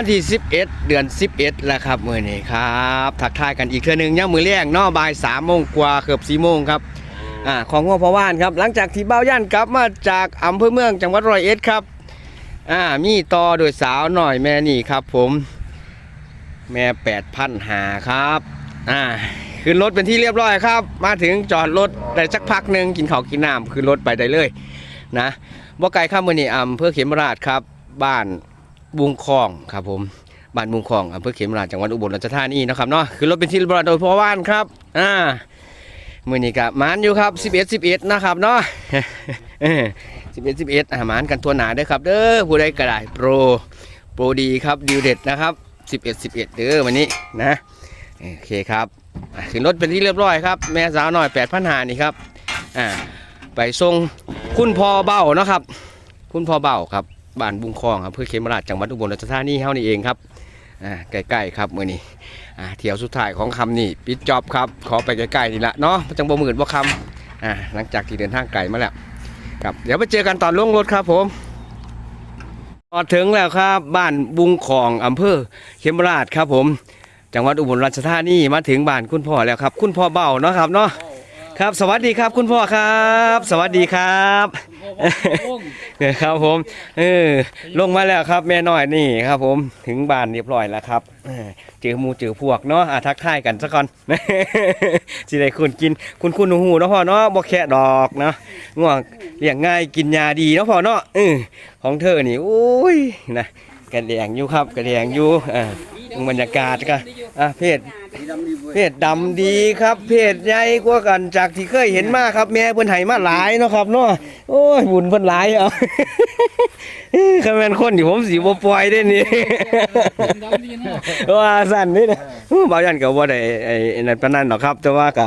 วันที่ 11 เดือน 11 แล้วครับมื้อนี้ครับทักทายกันอีกเทื่อหนึงย่างมือแรกเนาะบ่าย3โมงกว่าเกือบ4โมงครับอ่าของงัวพอว่านครับ หลังจากที่เบ้าย่านกลับมาจากอำเภอเมืองจังหวัดร้อยเอ็ดครับอ่ามีต่อโดยสาวหน่อยแม่นี่ครับ ผม แม่8,000หาครับอ่าขึ้นรถเป็นที่เรียบร้อยครับ มาถึงจอดรถได้สักพักหนึ่งกินข้าวกินน้ำขึ้นรถไปได้เลยนะบ่ไกลข้ามมือนี่อำเภอเขมราชครับ บ้าน บุงคองครับผมบ้านบุงคองอำเภอเขมราชจังหวัดอุบลราชธานีนะครับเนาะขึ้นรถเป็นที่เรียบร้อยโดยพ่อว่านครับอ่ามือนี้กับมานอยู่ครับ11 11นะครับเนาะ11 11อาหารกันตัวหนาด้อครับเด้อผู้ใดก็ได้โปรโปรดีครับดีเด็ดนะครับ11 11เด้อวันนี้นะโอเคครับขึ้นรถเป็นที่เรียบร้อยครับ แม่สาวหน่อย8 0 0หานี่ครับอ่าไปส่งคุณพ่อเบ้านะครับ คุณพ่อเบ้าครับ บ้านบุงคลองอำเภอเขมราชจังหวัดอุบลราชธานีเฮานี่เองครับอ่าใกล้ๆครับมื้อนี้อ่าเที่ยวสุดท้ายของคำนี่ปิดจอบครับขอไปใกล้ๆนี่ละเนาะจังบ่หมื่นบ่คำอ่าหลังจากที่เดินทางไกลมาแล้วครับเดี๋ยวไปเจอกันตอนล่วงรถครับผมพอถึงแล้วครับบ้านบุงคลองอำเภอเขมราชครับผม จังหวัดอุบลราชธานีมาถึงบ้านคุณพ่อแล้วครับ คุณพ่อเบาเนาะครับเนาะ ครับสวัสดีครับคุณพ่อครับ สวัสดีครับเนี่ยครับผมเออลงมาแล้วครับ แม่น้อยนี่ครับ ผมถึงบ้านเรียบร้อยแล้วครับเจอหมูเจอพวกเนาะอะทักทายกันสักก่อนสิได้คุณกินคุณคุณหูเนาะพ่อเนาะบ่แค่ดอกเนาะง่วงเลี้ยงง่ายกินยาดีเนาะพ่อเนาะเออของเธอนี่โอ้ยนะกระแดงอยู่ครับกระแดงอยู่อ่าบรรยากาศก็ อะเพศเพศดำดีครับ เพศใหญ่กว่ากันจากที่เคยเห็นมาครับ แม่เพิ่นให้มาหลายเนาะครับเนาะโอ้ยบุญเพิ่นหลายเอาคันแม่นคนที่ผมสิบ่ปล่อยได้นี่ว่าสั่นนี่นะบ่าวยันก็บ่ได้ไอ้ไอ้นั่นปานนั้นหรอกครับ แต่ว่าก็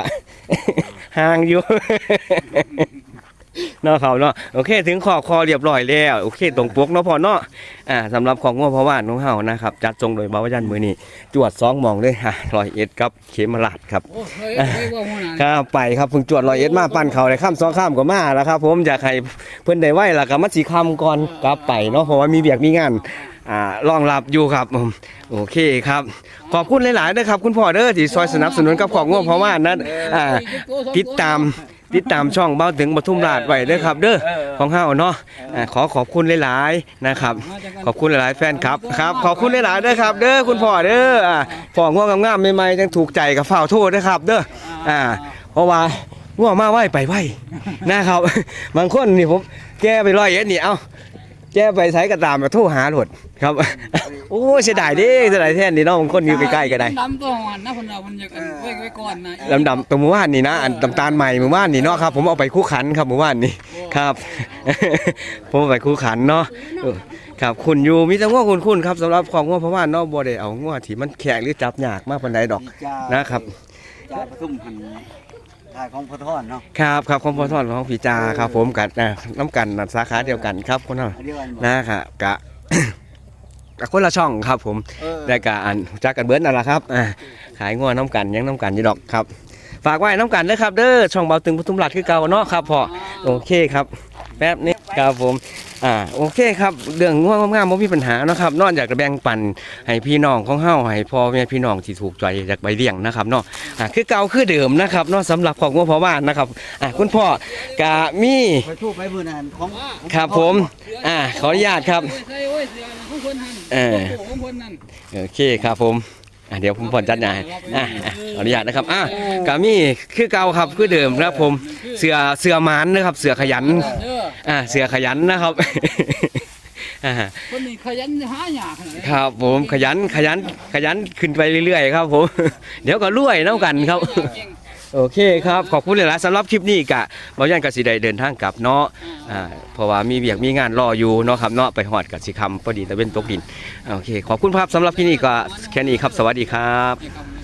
ห่างอยู่ เนาะเขาเนาะโอเคถึงขอบคอเรียบร้อยแล้วโอเคตรงปกเนาะพอเนาะอ่าสำหรับของงัวเพราะว่าน้องเฮานะครับจัดทรงโดยบ่าวยันมือนี้จวดสองหมองเลยฮะร้อยเอ็ดครับเขมราชครับโอ้เฮ้ยเฮ้ยว่าหัวหน้าครับไปครับเพิ่งจวดร้อยเอ็ดมาปั่นเขาได้ข้ามสองข้ามก็มาแล้วครับ ผมอยากให้เพิ่นได้ไหวแล้วก็มาสิคำก่อนกลับไปเนาะเพราะว่ามีเบียกมีงานอ่ารองรับอยู่ครับผมโอเคครับ ขอบคุณหลายๆด้วยครับ คุณพ่อเด้อที่ซอยสนับสนุนกับของง่วงเพราะว่านั้นอ่าติดตาม ติดตามช่องเบ้าถึงปทุมราชไว้เด้อครับ เด้อของเฮาเนาะอ่าขอขอบคุณหลายๆนะครับ ขอบคุณหลายๆแฟนครับครับ ขอบคุณหลายๆเด้อครับ เด้อคุณพ่อเด้ออ่าพ่อง่วงงามๆใหม่ๆจังถูกใจกับฝ้าวโทษเด้อครับ เด้ออ่า เพราะว่าง่วงมาไหวไปไหวนะครับ บางคนนี่ผมแกไปร้อยเอ็ดนี่เอ้า แกไปใช้กระตามมาโทรหาโหลดครับ โอ้เสียดายเด้เสียดายแท้นี่เนาะบางคนอยู่ใกล้ๆก็ได้ดำตัวมันนะคนเรามันอยากกันไว้ไว้ก่อนนะลำดำตัวหมู่บ้านนี่นะอันตำตาลใหม่หมู่บ้านนี่เนาะครับ ผมเอาไปคู่ขันครับหมู่บ้านนี่ครับ ผมเอาไปคู่ขันเนาะเออครับคุณอยู่มีแต่ง้อคุณคุณครับสำหรับของง้อเพราะว่าเนาะบ่ได้เอาง้อที่มันแข็งหรือจับยากมากปานใดดอกนะครับจาปทุมหันถ่ายของพระทอนเนาะครับครับของพ่อทอดของพี่จาครับผมกันนะน้ำกันน่ะสาขาเดียวกันครับคนเนาะอันเดียวกันบ่นะครับกะกะคนละช่องครับผมเออได้กะอันจักกันเบิร์นั่นแหละครับอ่าขายง้อน้ำกันยังน้ำกันอยู่ดอกครับ ฝากไว้น้ำกันเด้อครับเด้อช่องเบาตึงปทุมรัฐคือเก่าเนาะครับพอโอเคครับแป๊บนี้ ครับผมอ่าโอเคครับเรื่องง่วงงามๆบ่มีปัญหาเนาะครับนอกจากจะแบ่งปันให้พี่น้องของเฮาให้พ่อแม่พี่น้องที่ถูกใจจากใบเลี้ยงนะครับเนาะอ่าคือเก่าคือเดิมนะครับเนาะสำหรับของง่วงพ่อบ้านนะครับอ่าคุณพ่อกะมีไปทูบไปมือนันของของครับผมอ่าขออนุญาตครับใส่โอ้ยเสือของคนหันเออของคนนั่นโอเคครับผมอะเดี๋ยวผมผ่อนจัดงานอะอะขออนุญาตนะครับอะกามีคือเก่าครับคือเดิมนะครับผมเสือเสือหมานนะครับ เสือขยันเด้ ออะเสือขยันนะครับ อ่าคนนี้ขยันหาหยาขนาดนี้ครับผมขยันขยันขยันขึ้นไปเรื่อยๆครับผม เดี๋ยวก็รวยน้ำกันครับโอเคครับขอบคุณหลายๆสำหรับคลิปนี้กะบอยันกับสีใดเดินทางกลับเนาะอ่าเพราะว่ามีเบียกมีงานรออยู่เนาะครับเนาะไปหอดกับสีคำพอดีตะเวนตกดินโอเค ขอบคุณครับสำหรับที่นี่ก็แค่นี้ครับ สวัสดีครับครับ